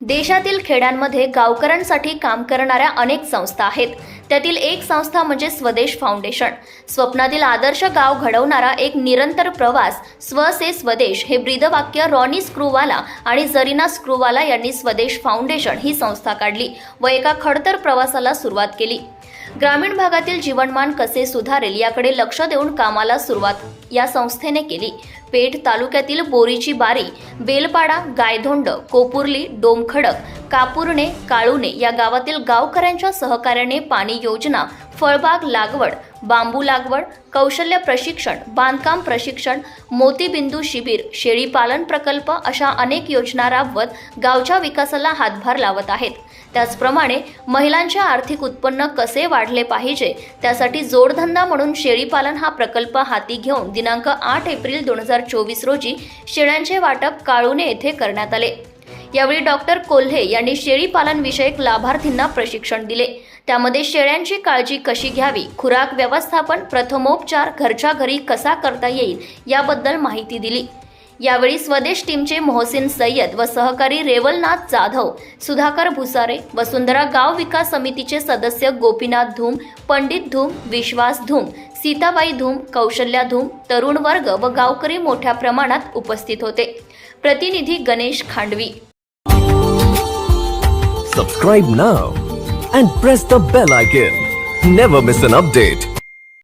देशातील खेड्यांमध्ये गावकऱ्यांसाठी काम करणाऱ्या अनेक संस्था आहेत. त्यातील एक संस्था म्हणजे स्वदेश फाउंडेशन. स्वप्नातील आदर्श गाव घडवणारा एक निरंतर प्रवास स्व से स्वदेश हे ब्रीदवाक्य रॉनी स्क्रूवाला आणि जरीना स्क्रूवाला यांनी स्वदेश फाउंडेशन ही संस्था काढली व एका खडतर प्रवासाला सुरुवात केली. ग्रामीण भागातील जीवनमान कसे सुधारेल याकडे लक्ष देऊन कामाला सुरुवात या संस्थेने केली. पेठ तालुक्यातील बोरीची बारी बेलपाडा गायधोंड कोपुर्ली डोमखडक कापूर्णे काळुणे या गावातील गावकऱ्यांच्या सहकार्याने पाणी योजना फळबाग लागवड बांबू लागवड कौशल्य प्रशिक्षण बांधकाम प्रशिक्षण मोतीबिंदू शिबिर शेळीपालन प्रकल्प अशा अनेक योजना राबवत गावच्या विकासाला हातभार लावत आहेत. त्याचप्रमाणे महिलांचे आर्थिक उत्पन्न कसे वाढले पाहिजे त्यासाठी जोडधंदा म्हणून शेळीपालन हा प्रकल्प हाती घेऊन दिनांक आठ एप्रिल दोन हजार चोवीस रोजी शेळ्यांचे वाटप काळुणे येथे करण्यात आले. यावेळी डॉक्टर कोल्हे यांनी शेळीपालनविषयक लाभार्थींना प्रशिक्षण दिले. त्यामध्ये शेळ्यांची काळजी कशी घ्यावी खुराक व्यवस्थापन प्रथमोपचार घरच्या घरी कसा करता येईल याबद्दल माहिती दिली. यावेळी स्वदेश टीमचे मोहसिन सय्यद व सहकारी रेवलनाथ जाधव सुधाकर भुसारे वसुंधरा गाव विकास समितीचे सदस्य गोपीनाथ धूम पंडित धूम विश्वास धूम सीताबाई धूम कौशल्या धूम तरुण वर्ग व गावकरी मोठ्या प्रमाणात उपस्थित होते. प्रतिनिधी Ganesh Khandavi. Subscribe now and press the bell icon never miss an update